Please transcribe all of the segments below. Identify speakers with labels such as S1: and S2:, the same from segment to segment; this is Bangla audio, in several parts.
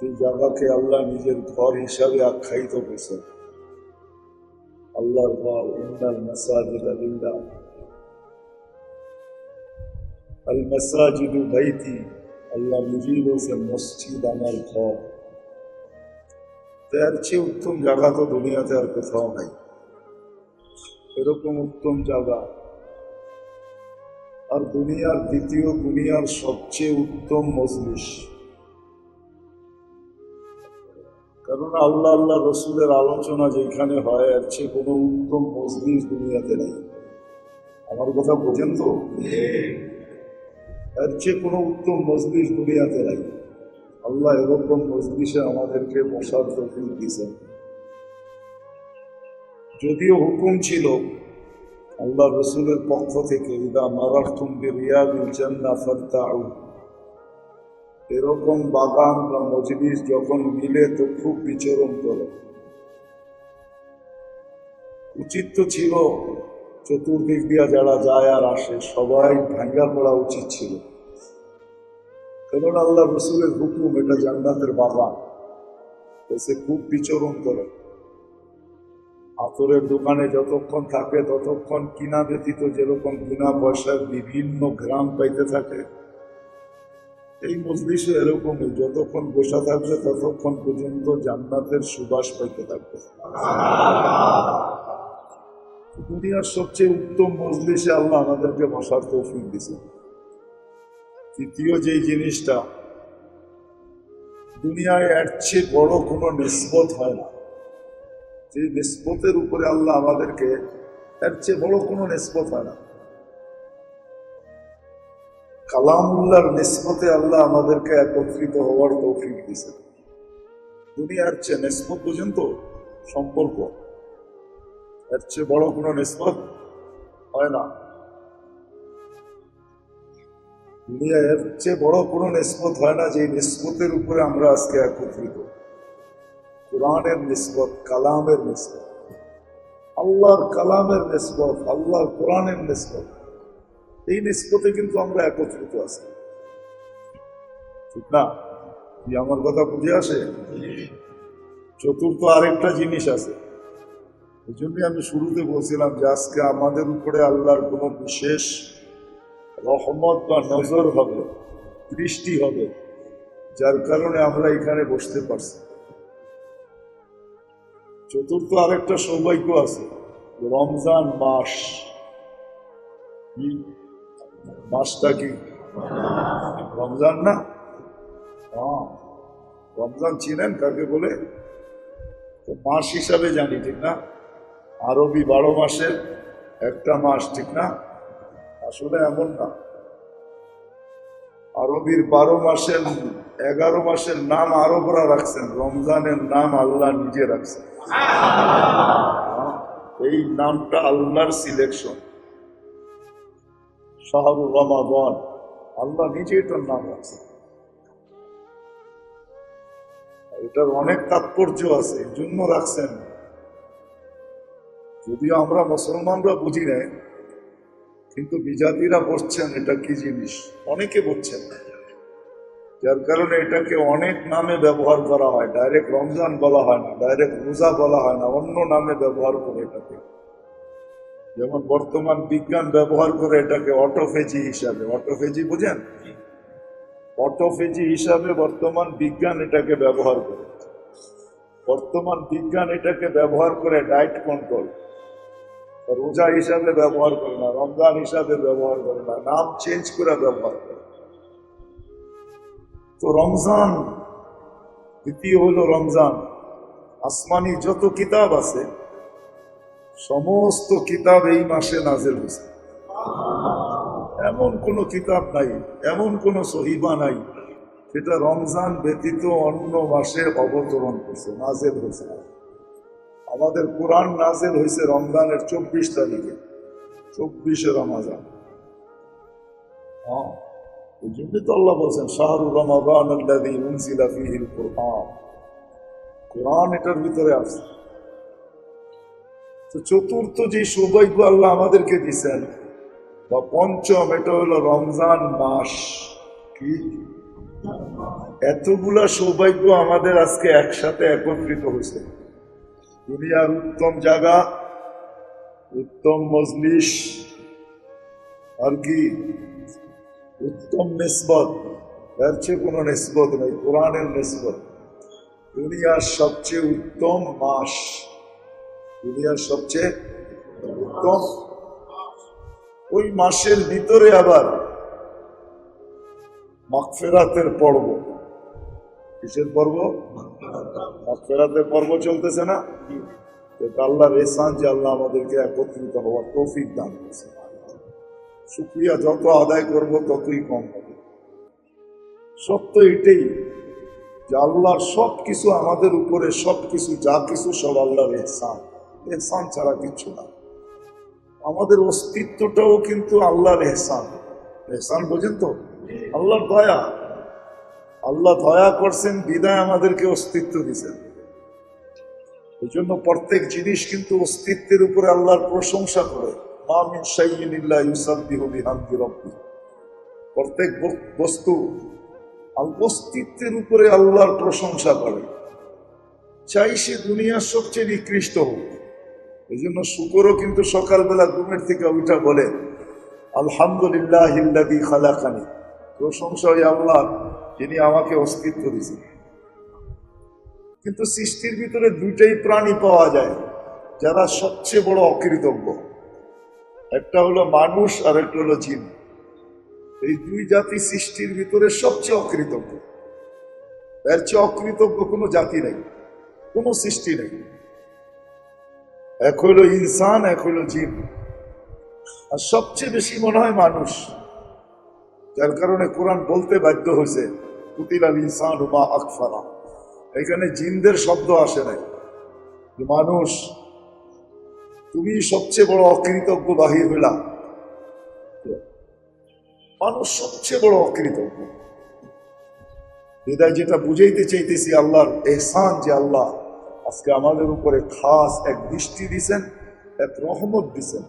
S1: যে জায়গাকে আল্লাহ নিজের ঘর হিসাবে আখ্যায়িত করেছেন। আল্লাহর ঘর ইন্দাল মাসাজিদ আলিল্লাহ আল মাসাজিদু বাইতি, আল্লাহ নিজেই বলছেন, মসজিদ আমার ঘর। তার চেয়ে উত্তম জায়গা তো দুনিয়াতে আর কোথাও নাই। এরকম উত্তম জায়গা। আর দুনিয়ার দ্বিতীয় দুনিয়ার সবচেয়ে উত্তম মজলিস। কারণ আল্লাহ আল্লাহ রসুলের আলোচনা যেখানে হয়, এর চেয়ে কোনো উত্তম মজলিস দুনিয়াতে নেই। আমার কথা বোঝেন তো? এর চেয়ে কোনো উত্তম মজলিস দুনিয়াতে নাই। আল্লাহ এরকম মজলিসে আমাদেরকে বসার তফিক দিয়েছেন। যদিও হুকুম ছিল, আল্লাহ রসুলের পক্ষ থেকে, ইদা মারাফতুম বিরিয়াদিল জান্নাহ ফারতাউ। এরকম বাগান বা মজলিস যখন মিলে তো খুব বিচরণ করে। উচিত তো ছিল চতুর্দিক দিয়া যারা যায় আর আসে, সবাই ভাঙ্গা পড়া উচিত ছিল। কারণ আল্লাহ রসুলের হুকুম, এটা জান্নাতের বাগান। সে খুব বিচরণ করে। আতরের দোকানে যতক্ষণ থাকে ততক্ষণ কিনা ব্যতীত যেরকম বিনা পয়সার বিভিন্ন গ্রাম পাইতে থাকে এই মজলিসে এরকমই যতক্ষণ বসা থাকবে ততক্ষণ পর্যন্ত জান্নাতের সুবাস পাইতে থাকবে। দুনিয়ার সবচেয়ে উত্তম মজলিসে আল্লাহ আমাদেরকে বসার তৌফিক দিছে তৃতীয় যেই জিনিসটা, দুনিয়ায় এর চেয়ে বড় কোনো নিষ্পত হয় না। যে নিষ্পতের উপরে আল্লাহ আমাদেরকে, এর চেয়ে বড় কোনো নিষ্পত হয় না। কালামুল্লাহর নিষ্পতে আল্লাহ আমাদেরকে একত্রিত হওয়ার তৌফিক দিছে দুনিয়ার চেয়ে নিষ্পত পর্যন্ত সম্পর্ক, এর চেয়ে বড় কোনো নিষ্পত হয় না। দুনিয়ায় এর চেয়ে বড় কোনো নিষ্পত হয় না যে নিষ্পতের উপরে আমরা আজকে একত্রিত। কোরআনের নিসবত, কালামের নিসবত, আল্লাহর কালামের নিসবত, আল্লাহর কোরআনের নিসবত। এই নিসবতে কিন্তু আমরা একত্রিত আছি। ঠিক না? আমার কথা বুঝে আসে? চতুর্থ আরেকটা জিনিস আছে। এই জন্যই আমি শুরুতে বলছিলাম যে আজকে আমাদের উপরে আল্লাহর কোনো বিশেষ রহমত বা নজর হবে, দৃষ্টি হবে, যার কারণে আমরা এখানে বসতে পারছি। চতুর্থ আরেকটা সৌভাগ্য আছে। রমজান মাস। মাসটা কি রমজান না? হ্যাঁ রমজান চিনেন কাকে বলে? তো মাস হিসাবে জানি, ঠিক না? আরবি বারো মাসের একটা মাস, ঠিক না? আসলে এমন না। আরবির বারো মাসের, এগারো মাসের নাম আরবরা রাখছেন, রমজানের নাম আল্লাহ নিজে রাখছেন। এই নামটা আল্লাহর সিলেকশন শাহরুর রমাদন। আল্লাহ নিজে এটার নাম রাখছেন। এটার অনেক তাৎপর্য আছে জন্য রাখছেন। যদিও আমরা মুসলমানরা বুঝি না কিন্তু বিজাতিরা বসছেন এটা কি জিনিস? অনেকে বলছেন। যার কারণে এটাকে অনেক নামে ব্যবহার করা হয়। ডাইরেক্ট রমজান বলা হয় না ডাইরেক্ট রোজা বলা হয় না, অন্য নামে ব্যবহার করে এটাকে। যেমন বর্তমান বিজ্ঞান ব্যবহার করে এটাকে অটোফেজি হিসাবে, অটোফেজি বুঝেন? অটোফেজি হিসাবে বর্তমান বিজ্ঞান এটাকে ব্যবহার করে। বর্তমান বিজ্ঞান এটাকে ব্যবহার করে ডায়েট কন্ট্রোল। রোজা হিসাবে ব্যবহার করে না, রমজান হিসাবে ব্যবহার করে না, নাম চেঞ্জ করে ব্যবহার করে। তো রমজান, দ্বিতীয় হলো রমজান। আসমানি যত কিতাব আছে সমস্ত কিতাব এই মাসে নাজেল হয়েছে। এমন কোন কিতাব নাই, এমন কোন সহিবা নাই সেটা রমজান ব্যতীত অন্য মাসে অবতরণ করছে, নাজেল হয়েছে। আমাদের কোরআন নাজেল হয়েছে রমজানের চব্বিশ তারিখে, চব্বিশে রমাজান। হ্যাঁ আল্লাহ বলছেন, শাহরু কোরআন এটার ভিতরে আছে। তো চতুর্থ যে সৌভাগ্য আল্লাহ আমাদেরকে দিছেন বা পঞ্চম, এটা হলো রমজান মাস। কি? এতগুলা সৌভাগ্য আমাদের আজকে একসাথে একত্রিত হয়েছে। দুনিয়ার উত্তম জায়গা, উত্তম মজলিস, আর কি? উত্তম নিসবত। এর চেয়ে কোনো নিসবত নেই, কোরআনের নিসবত। দুনিয়ার সবচেয়ে উত্তম মাস। দুনিয়ার সবচেয়ে উত্তম। ওই মাসের ভিতরে আবার মাগফেরাতের পর্ব। কিসের পর্ব? মাগফেরাতের পর্ব চলতেছে না? তো আল্লাহর এসান যে আল্লাহ আমাদেরকে একত্রিত হওয়ার তৌফিক দান করছে। শুক্রিয়া যত আদায় করব ততই কম হবে। সত্য এটাই যে আল্লাহর সব কিছু আমাদের উপরে সব কিছু যা কিছু সব আল্লাহর এহসান। এহসান ছাড়া কিছু না। আমাদের অস্তিত্বটাও কিন্তু আল্লাহর এহসান। এহসান বোঝেন তো? আল্লাহর দয়া। আল্লাহ দয়া করছেন, বিদায় আমাদেরকে অস্তিত্ব দিয়েছেন এই জন্য প্রত্যেক জিনিস কিন্তু অস্তিত্বের উপরে আল্লাহর প্রশংসা করে। প্রত্যেক বস্তু অস্তিত্বের উপরে আল্লাহর প্রশংসা করে। চাই সে দুনিয়ার সবচেয়ে নিকৃষ্ট হোক। এই জন্য শুকরও কিন্তু সকালবেলা ঘুমের থেকে উঠা বলে, আলহামদুলিল্লাহ হিল্লাদি খালাকানি। প্রশংসা ওই আল্লাহ যিনি আমাকে অস্তিত্ব দিয়েছেন। কিন্তু সৃষ্টির ভিতরে দুইটাই প্রাণী পাওয়া যায়, যারা সবচেয়ে বড় অকৃতজ্ঞ। একটা হলো মানুষ আর একটা হলো জিন। এই দুই জাতি সৃষ্টির ভিতরে সবচেয়ে অকৃতজ্ঞ। এর চেয়ে অকৃতজ্ঞ কোনো জাতি নেই, কোনো সৃষ্টি নেই। এক হলো ইনসান, এক হলো জীব আর সবচেয়ে বেশি মনে হয় মানুষ, যার কারণে কোরআন বলতে বাধ্য হয়েছে কুতিলাল ইনসান মা আকফারা। এখানে জিনদের শব্দ আসে নাই। যে মানুষ, তুমি সবচেয়ে বড় অকৃতজ্ঞ বাহির হইলা। মানুষ সবচেয়ে বড় অকৃতজ্ঞ। হৃদয় যেটা বুঝাইতে চাইতেছি, আল্লাহর এহসান যে আল্লাহ আজকে আমাদের উপরে খাস এক দৃষ্টি দিছেন, এক রহমত দিছেন।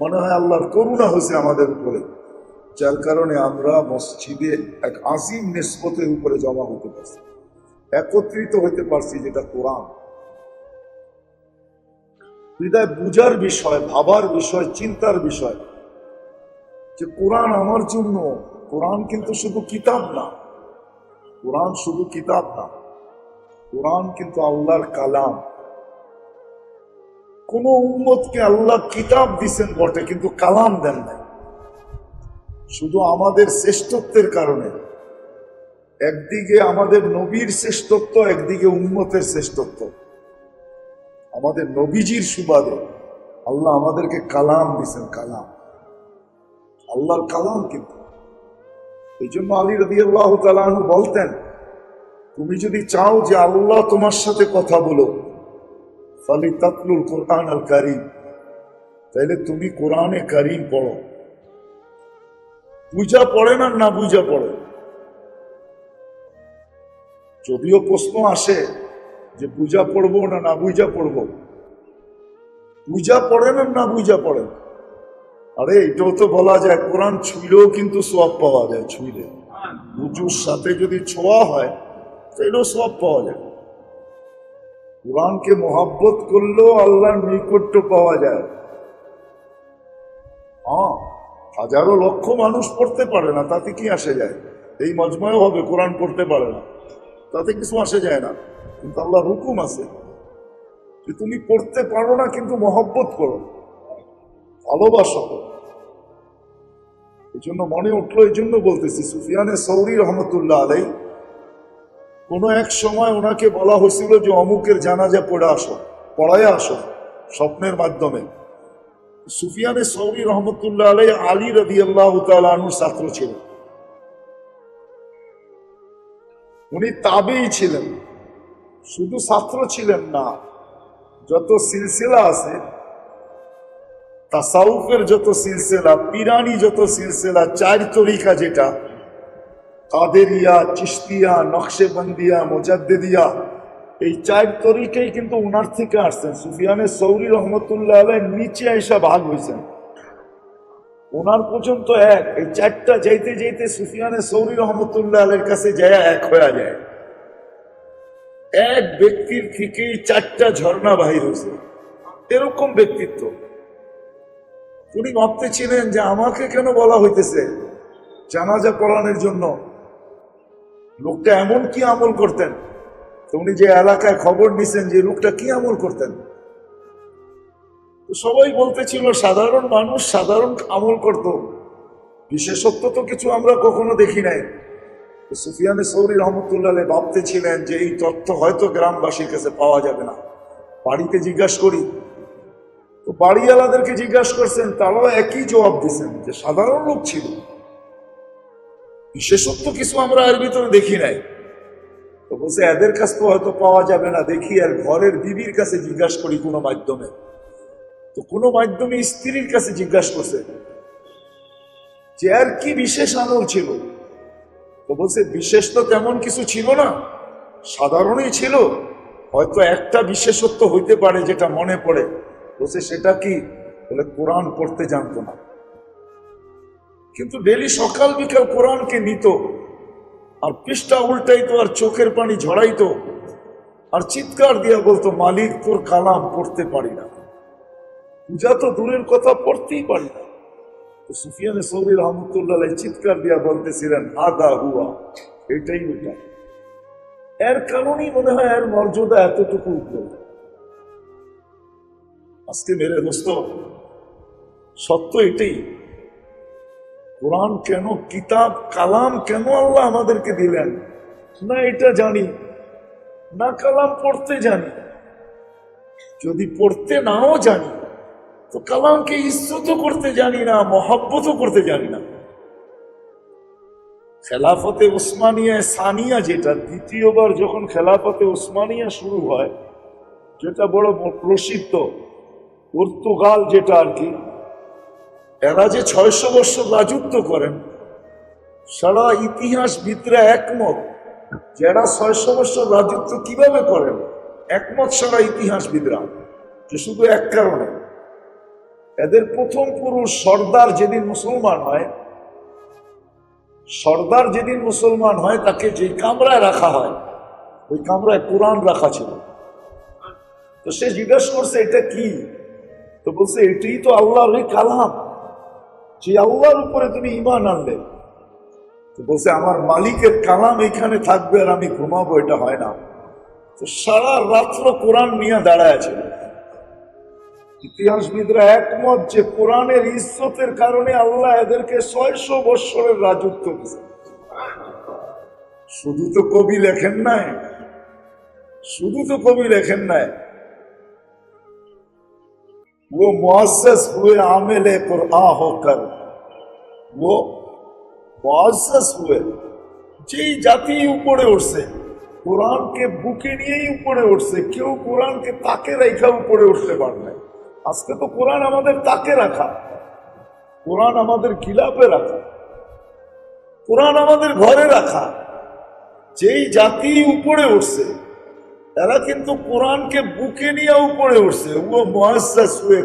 S1: মনে হয় আল্লাহর করুণা হয়েছে আমাদের উপরে, যার কারণে আমরা মসজিদে এক আজিম নিষ্পতের উপরে জমা হতে পারছি, একত্রিত হতে পারছি যেটা কোরআন। হৃদয় বুঝার বিষয়, ভাবার বিষয়, চিন্তার বিষয়, যে কোরআন আমার জন্য, কোরআন কিন্তু শুধু কিতাব না, কোরআন শুধু কিতাব না। কোরআন কিন্তু আল্লাহর কালাম। কোন উম্মতকে আল্লাহ কিতাব দিছেন বটে, কিন্তু কালাম দেন নাই। শুধু আমাদের শ্রেষ্ঠত্বের কারণে। একদিকে আমাদের নবীর শ্রেষ্ঠত্ব, একদিকে উম্মতের শ্রেষ্ঠত্ব। আমাদের নবীজির সুবাদে আল্লাহ আমাদেরকে কালাম দিছেন, কালাম। আল্লাহর কালাম কিন্তু। এই জন্য আলী রবি আল্লাহ বলতেন তুমি যদি চাও যে আল্লাহ তোমার সাথে কথা বলো ফালি তাতলুল কোরআন আল কারিম। তাইলে তুমি কোরআনে কারিম পড়ো। পূজা পড়ে না না বুঝা পড়ে? যদিও প্রশ্ন আসে যে পূজা পড়ব না না বুঝা পড়ব? পূজা পড়ে না না বুঝা পড়ে? আরে, এটাও তো বলা যায়, কোরআন ছুঁড়েও কিন্তু সব পাওয়া যায় ছুঁলে উঁচুর সাথে যদি ছোঁয়া হয় তাহলেও সব পাওয়া যায়। কোরআনকে মোহাব্বত করলেও আল্লাহর নৈকট্য পাওয়া যায়। হ্যাঁ হাজারো লক্ষ মানুষ পড়তে পারে না, তাতে কি আসে যায়? এই মজময় হবে, কোরআন পড়তে পারে না। তাতে কিছু আসে যায় না। কিন্তু আল্লাহ হুকুম আছে যে তুমি পড়তে পারো না, কিন্তু মহব্বত করো। ভালোবাসো। এই জন্য মনে উঠল এই জন্য বলতেছি, সুফিয়ানে সৌরি রহমতুল্লাহ আলাই কোনো এক সময় ওনাকে বলা হয়েছিল যে অমুকের জানাজা পড়ে আসো, পড়ায় আসো, স্বপ্নের মাধ্যমে। সুফিয়ানে সৌরি রহমতুল্লাহ আলাই আলী রবি আল্লাহ তালুর ছাত্র ছিলেন। উনি তাবেই ছিলেন, শুধু ছাত্র ছিলেন না, যত সিলসিলা আছে, তাসাউফের যত সিলসিলা, পিরানি যত সিলসিলা, চার তরিকা যেটা কাদেরিয়া চিস্তিয়া নকশেবন্দিয়া, মোজাদ্দেদিয়া। এই চার তরিকাই কিন্তু উনার থেকে আসছেন। সুফিয়ানের সৌরি রহমতুল্লাহ নিচে এসে ভাগ হয়েছেন। ওনার পর্যন্ত এক। এই চারটা যাইতে যাইতে সুফিয়ানে সৌরি রহমতুল্লাহ আলের কাছে যায়, এক হয়ে যায়। এক ব্যক্তির থেকেই চারটা ঝর্ণা বাহির হয়েছে। এরকম ব্যক্তিত্ব। উনি ভাবতেছিলেন যে আমাকে কেন বলা হইতেছে? জানাজা পড়ানোর জন্য। লোকটা এমন কি আমল করতেন? উনি যে এলাকায় খবর নিছেন যে লোকটা কি আমল করতেন? সবাই বলতেছিল, সাধারণ মানুষ সাধারণ আমল করত। বিশেষত্ব তো কিছু আমরা কখনো দেখি নাই। সুফিয়ানে সৌরি রহমতুল্লাহ ভাবতেছিলেন যে এই তথ্য হয়তো গ্রামবাসীর কাছে পাওয়া যাবে না। বাড়িতে জিজ্ঞাসা করি। তো বাড়িওয়ালাদেরকে জিজ্ঞাসা করছেন, তারাও একই জবাব দিচ্ছেন যে সাধারণ লোক ছিল। বিশেষত্ব কিছু আমরা এর ভিতরে দেখি নাই। তো বলছে, এদের কাছ তো হয়তো পাওয়া যাবে না, দেখি আর ঘরের বিবির কাছে জিজ্ঞাসা করি কোনো মাধ্যমে। তো কোনো মাধ্যমে স্ত্রীর কাছে জিজ্ঞাসা করছে, যে আর কি বিশেষ আমল ছিল? তো বলছে, বিশেষ তো তেমন কিছু ছিল না, সাধারণই ছিল। হয়তো একটা বিশেষত্ব হইতে পারে যেটা মনে পড়ে। বলছে, সেটা কি? বলে, কোরআন পড়তে জানতো না। কিন্তু ডেলি সকাল বিকাল কোরআনকে নিত, আর পৃষ্ঠা উল্টাইতো, আর চোখের পানি ঝড়াইতো আর চিৎকার দিয়া বলতো, মালিক, তোর কালাম পড়তে পারি না। পূজা তো দূরের কথা, পড়তেই পারি না। তো সুফিয়ানে সৌরি রহমতুল্লাহ চিৎকার দিয়া বলতেছিলেন আদা হুয়া। এটাই ওটা। এর কারণেই মনে হয় এর মর্যাদা এতটুকু উপরে আজকে মেরে দোস্ত, সত্য এটাই। কোরআন কেন, কিতাব, কালাম কেন আল্লাহ আমাদেরকে দিলেন? না এটা জানি, না কালাম পড়তে জানি। যদি পড়তে নাও জানি, তো কালামকে ইজ্জত করতে জানি না, মহাব্বতও করতে জানি না। খেলাফতে ওসমানিয়া সানিয়া যেটা, দ্বিতীয়বার যখন খেলাফতে ওসমানিয়া শুরু হয়, যেটা বড় প্রসিদ্ধ, পর্তুগাল যেটা আর কি এরা যে ছয়শো বছর রাজত্ব করেন, সারা ইতিহাসবিদরা একমত যারা ছয়শো বছর রাজত্ব কীভাবে করেন? একমত সারা ইতিহাসবিদরা, যে শুধু এক কারণে। এদের প্রথম পুরুষ সর্দার যেদিন মুসলমান হয়, সর্দার যেদিন মুসলমান হয়, তাকে যে কামরায় রাখা হয়, ওই কামরায় কোরআন রাখা ছিল। তো সে জিজ্ঞাসা করছে, এটা কি? তো বলছে, এটাই তো আল্লাহর কালাম। যে আল্লাহর উপরে তুমি ইমান আনলে। বলছে, আমার মালিকের কালাম এখানে থাকবে আর আমি ঘুমাবো, এটা হয় না। তো সারা রাত্র কোরআন নিয়ে দাঁড়ায় আছে। ইতিহাসবিদরা একমত যে কোরআনের ইজ্জতের কারণে আল্লাহ এদেরকে ছয়শো বৎসরের রাজত্ব দিয়েছে শুধু তো কবি লেখেন নাই। শুধু তো কবি লেখেন নাই। वो मुआसस हुए आमिल कुरआ होकर वो মুআসসাস हुए যেই জাতি উপরে উঠছে কোরআনকে বুকে নিয়েই উপরে উঠছে কেউ কোরআনকে তাকে রেখা উপরে উঠতে পারে না আজকে তো কোরআন আমাদের তাকে রাখা কোরআন আমাদের গিলাপে রাখা কোরআন আমাদের ঘরে রাখা যেই জাতি উপরে উঠছে তারা কিন্তু কোরআনকে বুকে নিয়ে উপরে উঠছে। ও মহাসাস হয়ে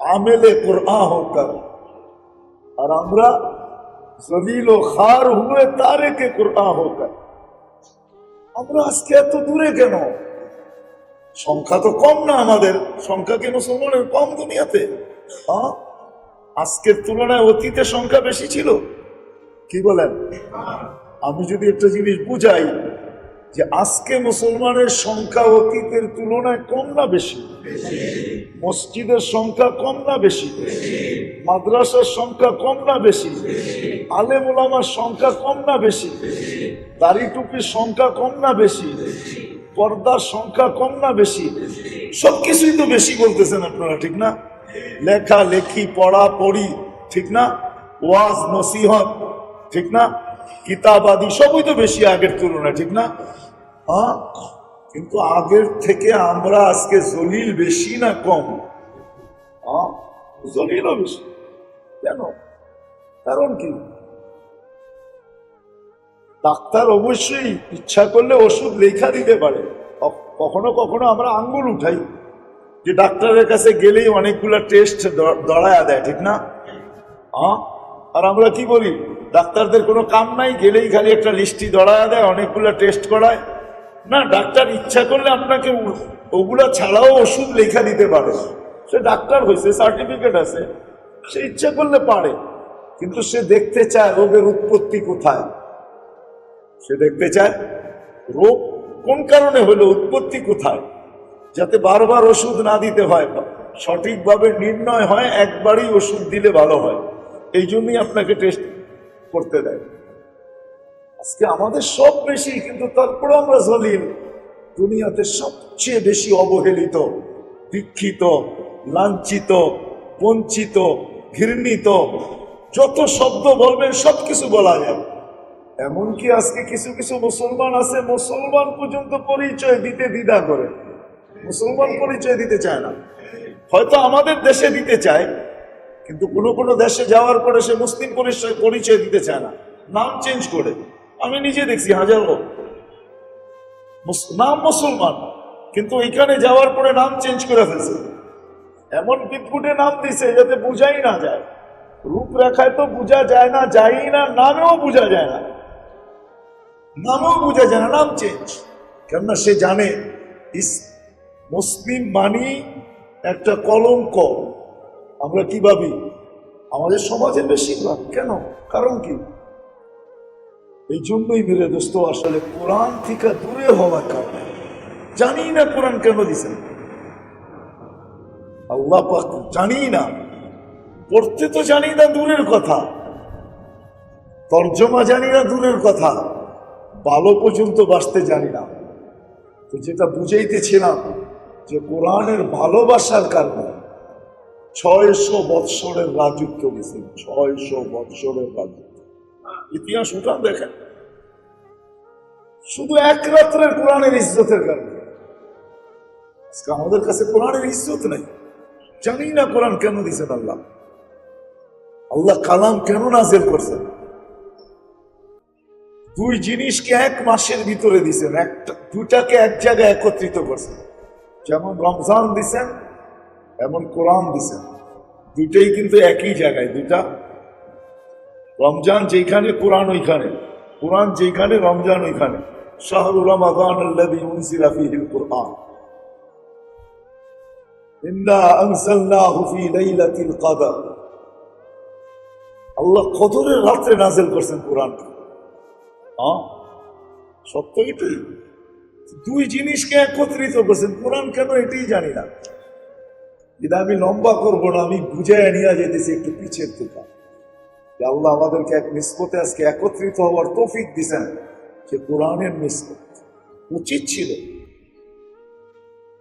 S1: আমেলে কোরআন হোকার আর। আমরা জলিল ও খার হুয়ে তারেকে কোরআন হোকার আমরা আজকে এত দূরে কেন? সংখ্যা তো কম না আমাদের। সংখ্যা কেন মুসলমানের কম দুনিয়াতে? হ্যাঁ? আজকের তুলনায় অতীতের সংখ্যা বেশি ছিল। কি বলেন? আমি যদি একটা জিনিস বুঝাই যে আজকে মুসলমানের সংখ্যা অতীতের তুলনায় কম না বেশি? মসজিদের সংখ্যা কম না বেশি? মাদ্রাসার সংখ্যা কম না বেশি? আলেম ওলামার সংখ্যা কম না বেশি? দাড়ি টুপির সংখ্যা কম না বেশি? পর্দার সংখ্যা কম না বেশি? সবকিছুই তো বেশি বলতেছেন আপনারা, ঠিক না? লেখা, লেখি, পড়া, পড়ি, ঠিক না? ওয়াজ, নসিহত, ঠিক না? কিতাব আদি সবই তো বেশি আগের তুলনায়, ঠিক না? কিন্তু আগের থেকে আমরা আজকে জলিল বেশি না কম? জলিলও বেশি। কেন? কারণ কি? ডাক্তার অবশ্যই ইচ্ছা করলে ওষুধ লেখা দিতে পারে। কখনো কখনো আমরা আঙ্গুল উঠাই, যে ডাক্তারের কাছে গেলেই অনেকগুলো টেস্ট দড়ায়া দেয়, ঠিক না? আর আমরা কি বলি? ডাক্তারদের কোনো কাম নাই, গেলেই খালি একটা লিস্টি ধরায় দেয়, অনেকগুলো টেস্ট করায়। না, ডাক্তার ইচ্ছা করলে আপনাকে ওগুলা ছাড়াও ওষুধ লেখা দিতে পারে। সে ডাক্তার হয়েছে, সার্টিফিকেট আছে, সে ইচ্ছা করলে পারে, কিন্তু সে দেখতে চায় রোগের উৎপত্তি কোথায়। সে দেখতে চায় রোগ কোন কারণে হলো, উৎপত্তি কোথায়, যাতে বারবার ওষুধ না দিতে হয় সঠিকভাবে নির্ণয় হয়, একবারই ওষুধ দিলে ভালো হয়। এই জন্যই আপনাকে টেস্ট করতে দেয়। আজকে আমাদের সব বেশি, কিন্তু তারপরে আমরা জলিল দুনিয়াতে সবচেয়ে বেশি অবহেলিত, দীক্ষিত, লাঞ্ছিত, বঞ্চিত, ঘৃণিত, যত শব্দ বলবেন সব কিছু বলা যায়। এমনকি আজকে কিছু কিছু মুসলমান আছে, মুসলমান পর্যন্ত পরিচয় দিতে দ্বিধা করে। মুসলমান পরিচয় দিতে চায় না। হয়তো আমাদের দেশে দিতে চায় কিন্তু কোনো কোনো দেশে যাওয়ার পরে সে মুসলিম পরিচয় পরিচয় দিতে চায় না। নাম চেঞ্জ করে। আমি নিজে দেখছি, হাজার লোক। নাম মুসলমান, কিন্তু এখানে যাওয়ার পরে নাম চেঞ্জ করে ফেলছে। এমন বিদকুটে নাম দিছে যাতে বুঝাই না যায়। রূপরেখায় তো বোঝা যায় না, যাই না, নামেও বোঝা যায় না। নামেও বোঝা যায় না, নাম চেঞ্জ কেননা সে জানে মুসলিম মানি একটা কলঙ্ক। আমরা কি ভাবি? আমাদের সমাজে বেশিরভাগ, কেন? কারণ কি? এই জন্যই মেরে দোস্ত, আসলে কোরআন থেকে দূরে হওয়ার কারণে। জানি না কোরআন কেন দিছেন। আল্লাহ জানি না। পড়তে তো জানি না দূরের কথা। তর্জমা জানি না দূরের কথা। ভালো পর্যন্ত বাঁচতে জানি না। তো যেটা বুঝাইতেছিলাম যে কোরআনের ভালোবাসার কারণে ছয়শো বৎসরের রাজত্ব গেছেন, ছয়শো বৎসরের রাজত্ব। ইতিহাস উঠান দেখেন শুধু এক রাত্রের কোরআনের ইজ্জতের কারণে। আজকে আমাদের কাছে কোরআনের ইজ্জত নেই। জানি না কোরআন কেন দিছেন আল্লাহ। আল্লাহ কালাম কেন নাজেল করছেন? দুই জিনিসকে এক মাসের ভিতরে দিছেন একটা দুটাকে এক জায়গায় একত্রিত করছেন। যেমন রমজান দিছেন এমন কোরআন দিছেন দুইটাই কিন্তু একই জায়গায়, দুইটা। রমজান যেখানে কোরআন ওইখানে। কোরআন যেখানে রমজান ওইখানে। শাহরুর রমাদান আল্লাযী উনজিলা আল্লাহ কদরের রাত্রে নাজেল করছেন কোরআন হ্যাঁ সত্য এটাই দুই জিনিসকে একত্রিত করছেন। কোরআন কেন এটাই জানি না। কিন্তু আমি লম্বা করব না, আমি বুঝে নিয়ে যেতেছি একটু পিছের থেকে। আল্লাহ আমাদেরকে এক নিষ্পতে আজকে একত্রিত হওয়ার তৌফিক দিছেন যে কোরআনের নিষ্পত উচিত ছিল।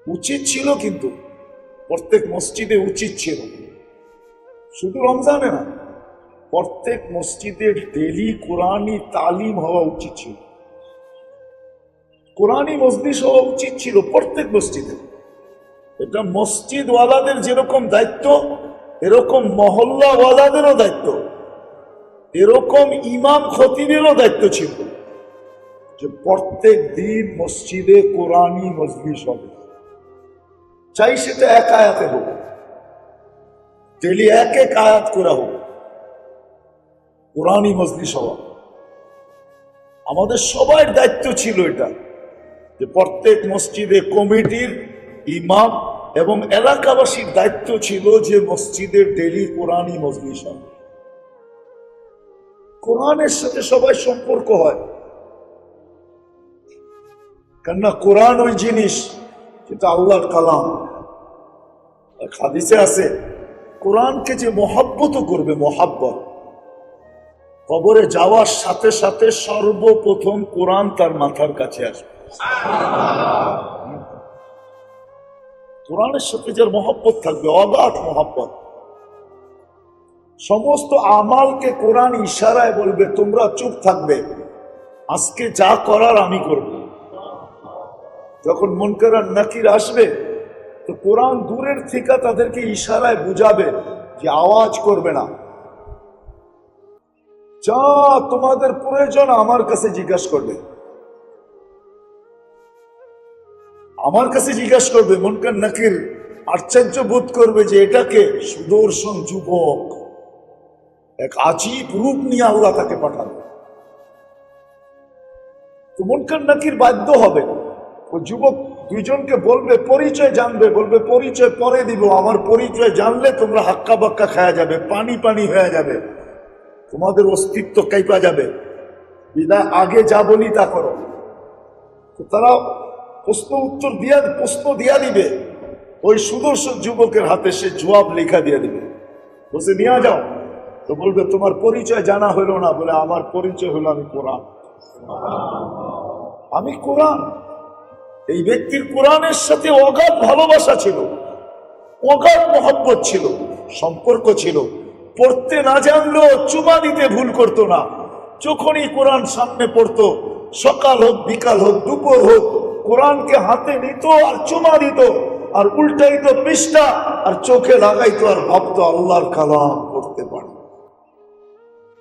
S1: উচিত ছিল কিন্তু, প্রত্যেক মসজিদে উচিত ছিল। শুধু রমজানে না, প্রত্যেক মসজিদের ডেলি কোরআনই তালিম হওয়া উচিত ছিল। কোরআনই মসজিদ হওয়া উচিত ছিল প্রত্যেক মসজিদে। এটা মসজিদওয়ালাদের যেরকম দায়িত্ব, এরকম মহল্লাওয়ালাদেরও দায়িত্ব। এরকম ইমাম খতিবেরও দায়িত্ব ছিল যে প্রত্যেক দিন মসজিদে কোরআনই মজলিস হবে। চাই সেটা এক আয়াতে হোক ডেলি এক এক আয়াত করা হোক, কোরআনই মজলিস হওয়া। আমাদের সবার দায়িত্ব ছিল এটা, যে প্রত্যেক মসজিদে কমিটির ইমাম এবং এলাকাবাসীর দায়িত্ব ছিল যে মসজিদের ডেলি কোরআনই মজলিস হবে কোরআনের সাথে সবাই সম্পর্ক হয়। কেননা কোরআন ওই জিনিস যেটা আল্লাহর কালাম। হাদিসে আছে, কোরআনকে যে মহাব্বত করবে, মহাব্বত। কবরে যাওয়ার সাথে সাথে সর্বপ্রথম কোরআন তার মাথার কাছে আসবে। কোরআনের সাথে যার মহব্বত থাকবে, অগাধ মহব্বত। সমস্ত আমালকে কোরআন ইশারায় বলবে, তোমরা চুপ থাকবে, আজকে যা করার আমি করব। যখন মন করার নাকির আসবে, তো কোরআন দূরের থেকে তাদেরকে ইশারায় বুঝাবে যে আওয়াজ করবে না। যা তোমাদের প্রয়োজন আমার কাছে জিজ্ঞাসা করবে। আমার কাছে জিজ্ঞাসা করবে, মনকার নাকির, আশ্চর্য বোধ করবে যে এটাকে সুদর্শন যুবক। এক আজীব রূপ নিয়ে আল্লাহ তাকে পাঠাবে তো মুনকার নাকির বাধ্য হবে। ও যুবক দুইজনকে বলবে, পরিচয় জানবে, বলবে, পরিচয় পরে দিব, আমার পরিচয় জানলে তোমরা হাক্কা বাক্কা খায়া যাবে, পানি পানি হয়ে যাবে, তোমাদের অস্তিত্ব কাইপা যাবে। বিদায়, আগে যা বলি তা করো। তারা প্রশ্ন উত্তর দিয়া প্রশ্ন দিয়া দিবে। ওই সুদর্শন যুবকের হাতে সে জবাব লেখা দিয়ে দিবে। বসে নিয়ে যাও। তো বলবে, তোমার পরিচয় জানা হলো না। বলে, আমার পরিচয় হলো আমি কোরআন। আমি কোরআন। এই ব্যক্তির কোরআনের সাথে অগাধ ভালোবাসা ছিল, অগাধ মহব্বত ছিল, সম্পর্ক ছিল। পড়তে না জানলেও চুমা দিতে ভুল করতো না। যখনই কোরআন সামনে পড়তো, সকাল হোক, বিকাল হোক, দুপুর হোক কোরআনকে হাতে নিত আর চুমা দিত আর উল্টাইতো পৃষ্ঠা আর চোখে লাগাইতো আর ভাবতো আল্লাহর কালাম করতে পারে।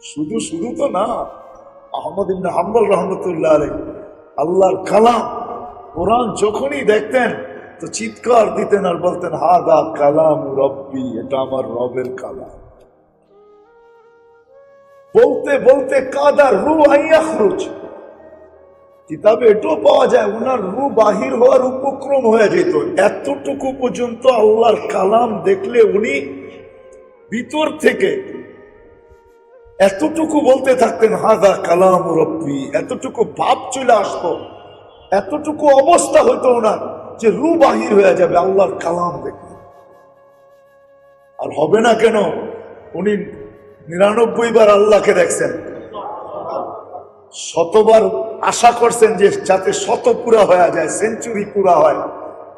S1: শুধু শুধু তো না, আহমদ ইবনে হাম্বল রহমতুল্লাহ আলাই আল্লাহর কালাম। কোরআন যখনই দেখতেন, তো চিৎকার দিতেন আর বলতেন, হাদা কালাম রব্বি, এটা আমার রবের কালাম। বলতে বলতে কাদার রু আইয়া খরচ কিতাবে এটাও পাওয়া যায় ওনার রু বাহির হওয়ার উপক্রম হয়ে যেত। এতটুকু পর্যন্ত আল্লাহর কালাম দেখলে উনি ভিতর থেকে এতটুকু বলতে থাকতেন হাদা কালাম রব্বি। এতটুকু ভাব চলে আসতো, এতটুকু অবস্থা হইতো ওনার যে রু বাহির হয়ে যাবে আল্লাহর কালাম দেখতে আর হবে না কেন, উনি নিরানব্বই বার আল্লাহকে দেখছেন, শতবার আশা করছেন যে যাতে শত পুরা হয়ে যায় সেঞ্চুরি পুরা হয়।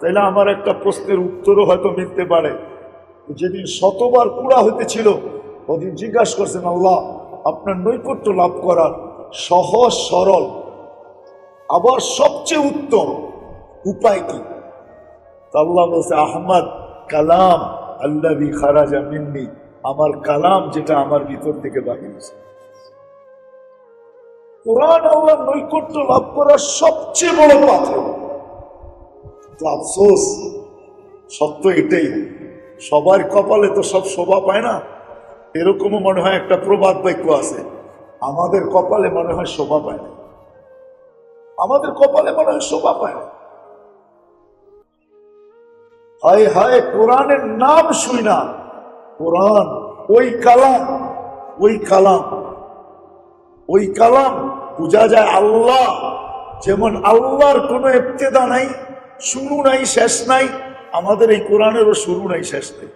S1: তাইলে আমার একটা প্রশ্নের উত্তরও হয়তো মিলতে পারে। যেদিন শতবার পুরা হইতেছিল, ওদিন জিজ্ঞাসা করছেন, আল্লাহ, আপনার নৈকট্য লাভ করার সহজ, সরল, আবার সবচেয়ে উত্তম উপায় কি? আল্লাহ বলছে, আহমদ কালাম আল্লাহ খারাজা মিন্নি, আমার কালাম যেটা আমার ভিতর থেকে বাহির হয়েছে। কোরআন আল্লাহ নৈকট্য লাভ করার সবচেয়ে বড় পাত্র। আফসোস, সত্য এটাই। সবার কপালে তো সব শোভা পায় না। এরকমও মনে হয় একটা প্রবাদ বাক্য আছে। আমাদের কপালে মনে হয় শোভা পায় না। আমাদের কপালে মনে হয় শোভা পায় না। হায় হায়, কোরআনের নাম শুই না। কোরআন, ওই কালাম ওই কালাম ওই কালাম। বোঝা যায় আল্লাহ, যেমন আল্লাহর কোনো এফতেদা নাই, শুরু নাই, শেষ নাই, আমাদের এই কোরআনেরও শুরু নাই, শেষ নেই।